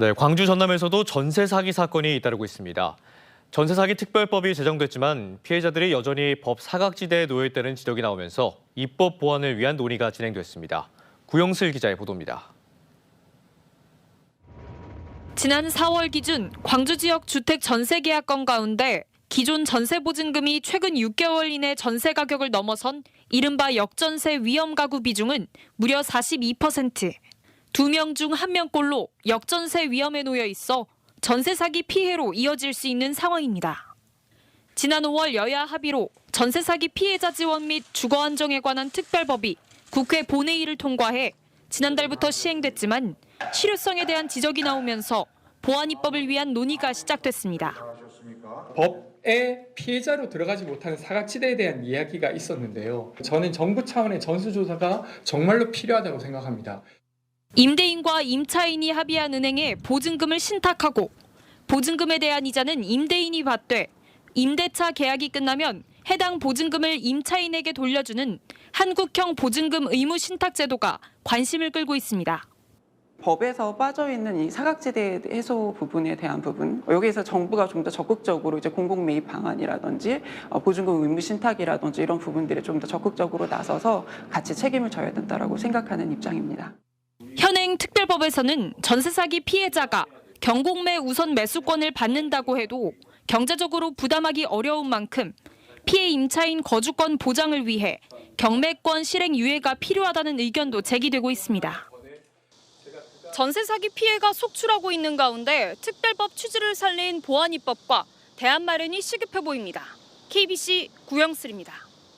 네, 광주 전남에서도 전세 사기 사건이 잇따르고 있습니다. 전세 사기 특별법이 제정됐지만 피해자들이 여전히 법 사각지대에 놓여 있다는 지적이 나오면서 입법 보완을 위한 논의가 진행됐습니다. 구영슬 기자의 보도입니다. 지난 4월 기준 광주 지역 주택 전세 계약 건 가운데 기존 전세 보증금이 최근 6개월 이내 전세 가격을 넘어선 이른바 역전세 위험 가구 비중은 무려 42%. 두 명 중 한 명꼴로 역전세 위험에 놓여 있어 전세 사기 피해로 이어질 수 있는 상황입니다. 지난 5월 여야 합의로 전세 사기 피해자 지원 및 주거 안정에 관한 특별법이 국회 본회의를 통과해 지난달부터 시행됐지만 실효성에 대한 지적이 나오면서 보안 입법을 위한 논의가 시작됐습니다. 법에 피해자로 들어가지 못하는 사각지대에 대한 이야기가 있었는데요. 저는 정부 차원의 전수조사가 정말로 필요하다고 생각합니다. 임대인과 임차인이 합의한 은행에 보증금을 신탁하고 보증금에 대한 이자는 임대인이 받되 임대차 계약이 끝나면 해당 보증금을 임차인에게 돌려주는 한국형 보증금 의무 신탁 제도가 관심을 끌고 있습니다. 법에서 빠져 있는 이 사각지대 해소 부분에 대한 부분 여기에서 정부가 좀 더 적극적으로 이제 공공 매입 방안이라든지 어, 보증금 의무 신탁이라든지 이런 부분들에 좀 더 적극적으로 나서서 같이 책임을 져야 된다라고 생각하는 입장입니다. 특별법에서는 전세 사기 피해자가 경공매 우선 매수권을 받는다고 해도 경제적으로 부담하기 어려운 만큼 피해 임차인 거주권 보장을 위해 경매권 실행 유예가 필요하다는 의견도 제기되고 있습니다. 전세 사기 피해가 속출하고 있는 가운데 특별법 취지를 살린 보안 입법과 대안 마련이 시급해 보입니다. KBC 구영슬입니다.